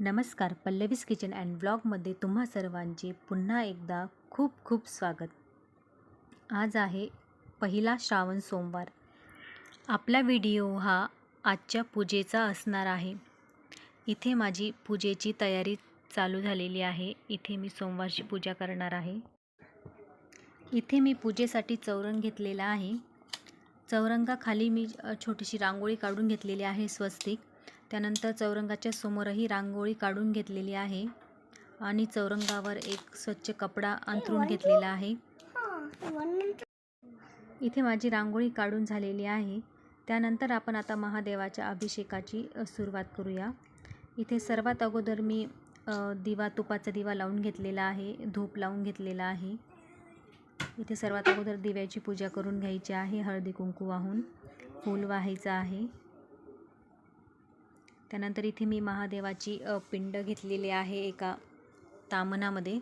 नमस्कार पल्लवीस kitchen and ब्लॉगमध्ये तुम्हा सर्वांचे पुन्हा एकदा खूप खूप स्वागत. आज आहे पहिला श्रावण सोमवार. आपला व्हिडिओ हा आजच्या पूजेचा असणार आहे. इथे माझी पूजेची तयारी चालू झालेली आहे. इथे मी सोमवारची पूजा करणार आहे. इथे मी पूजेसाठी चौरंग घेतलेला आहे. चौरंगाखाली मी छोटीशी रांगोळी काढून घेतलेली आहे स्वस्तिक. त्यानंतर चौरंगाच्या समोरही रांगोळी काढून घेतलेली आहे आणि चौरंगावर एक स्वच्छ कपडा अंथरून घेतलेला आहे. इथे माझी रांगोळी काढून झालेली आहे. त्यानंतर आपण आता महादेवाच्या अभिषेकाची सुरुवात करूया. इथे सर्वात अगोदर मी दिवा तुपाचा दिवा लावून घेतलेला आहे धूप लावून घेतलेला आहे. इथे सर्वात अगोदर दिव्याची पूजा करून घ्यायची आहे हळदी कुंकू वाहून. फूल वाहायचं आहे. त्यानंतर इथे मी महादेवाची पिंड घेतलेली आहे एका तामनामध्ये.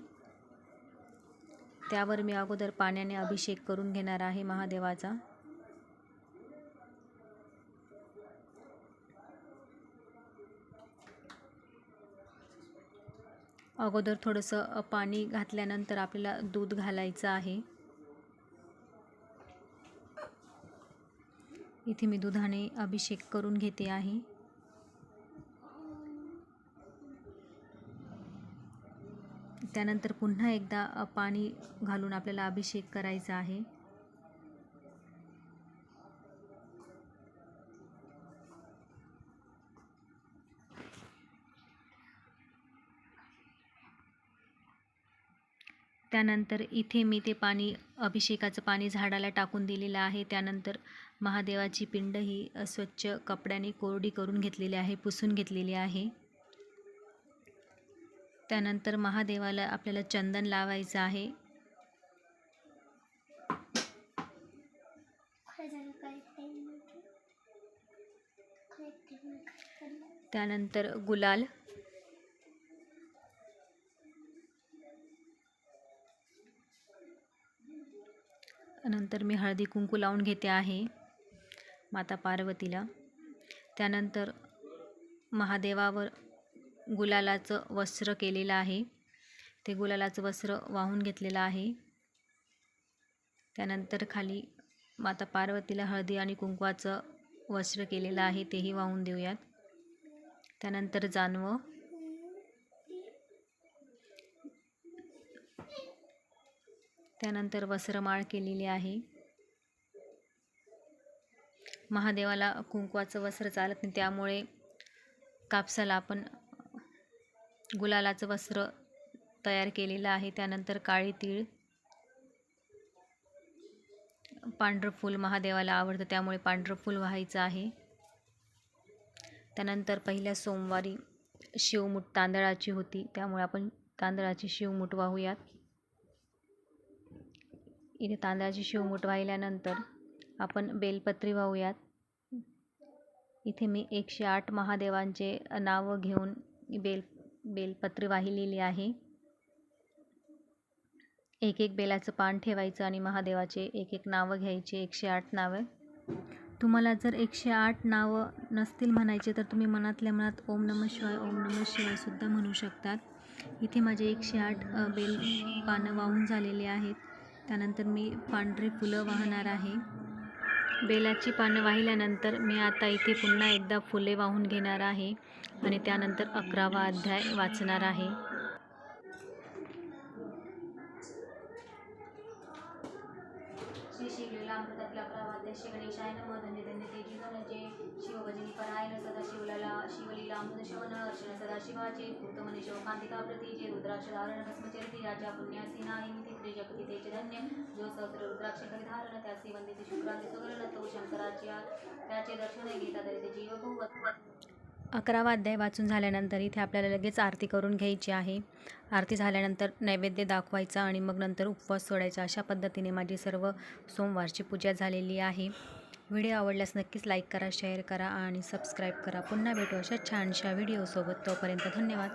त्यावर मी अगोदर पाण्याने अभिषेक करून घेणार आहे महादेवाचा. अगोदर थोडंसं पाणी घातल्यानंतर आपल्याला दूध घालायचं आहे. इथे मी दुधाने अभिषेक करून घेते आहे. त्यानंतर पुन्हा एकदा पाणी घालून आपल्याला अभिषेक करायचा आहे. त्यानंतर इथे मी ते पाणी अभिषेकाचं पाणी झाडाला टाकून दिलेलं आहे. त्यानंतर महादेवाची पिंड ही स्वच्छ कपड्याने कोरडी करून घेतलेली आहे पुसून घेतलेली आहे. त्यानंतर महादेवाला आपल्याला चंदन लावायचं आहे. त्यानंतर गुलाल. नंतर मी हळदी कुंकू लावून घेते आहे माता पार्वतीला. त्यानंतर महादेवावर गुलालाचं वस्त्र केलेलं आहे. ते गुलालाचं वस्त्र वाहून घेतलेलं आहे. त्यानंतर खाली माता पार्वतीला हळदी आणि कुंकवाचं वस्त्र केलेलं आहे. तेही वाहून देऊयात. त्यानंतर जानवं. त्यानंतर वस्त्रमाळ केलेली आहे. महादेवाला कुंकवाचं वस्त्र चालत नाही. त्यामुळे कापसाला आपण गुलालाचं वस्त्र तयार केलेलं आहे. त्यानंतर काळी तीळ पांढरं फूल महादेवाला आवडतं त्यामुळे पांढरं फूल व्हायचं आहे. त्यानंतर पहिल्या सोमवारी शिवमूठ तांदळाची होती. त्यामुळे आपण तांदळाची शिवमूठ वाहूयात. इथे तांदळाची शिवमूठ वाहिल्यानंतर आपण बेलपत्री वाहूयात. इथे मी एकशे आठ महादेवांचे नावं घेऊन बेल बेलपत्री वाहिलेली आहे. एक एक बेलाचं पान ठेवायचं आणि महादेवाचे एक एक नावं घ्यायचे एकशे आठ नावं. तुम्हाला जर एकशे आठ नावं नसतील म्हणायचे तर तुम्ही मनातल्या मनात ओम नम शिवाय ओम नम शिवाय सुद्धा म्हणू शकतात. इथे माझे एकशे आठ बेल पानं वाहून झालेले आहेत. त्यानंतर मी पांढरी फुलं वाहणार आहे. बेलाची पानं वाहिल्यानंतर मी आता इथे पुन्हा एकदा फुले वाहून घेणार आहे आणि त्यानंतर अकरावा अध्याय वाचणार आहे. श्री शिवलीलामृतातला अकरावाद्य श्री गणेशाय नमः धन्य धन्य ते जीवनाचे शिवभजनी परायण सदा शिव शिवलीलामृत श्रवण अर्चन सदा शिवाचे उत्तमने शोकांतिका प्रतीचे रुद्राक्ष धारण भस्मचरिती राजा पुण्यासी नाही मिती जगती तेचे धन्य जो सहस्र रुद्राक्ष धारण त्यासी वंदिते शुक्राचे सुगरण तो शंकराच्या त्याचे दर्शन गीता तरी जीवभूवत अकरावा अध्याय वाचून झाल्यानंतर इथे आपल्याला लगेच आरती करून घ्यायची आहे. आरती झाल्यानंतर नैवेद्य दाखवायचा आणि मग नंतर उपवास सोडायचा. अशा पद्धतीने माझी सर्व सोमवारची पूजा झालेली आहे. व्हिडिओ आवडल्यास नक्कीच लाईक करा शेअर करा आणि सबस्क्राईब करा. पुन्हा भेटू अशा छानशा व्हिडिओसोबत. तोपर्यंत धन्यवाद.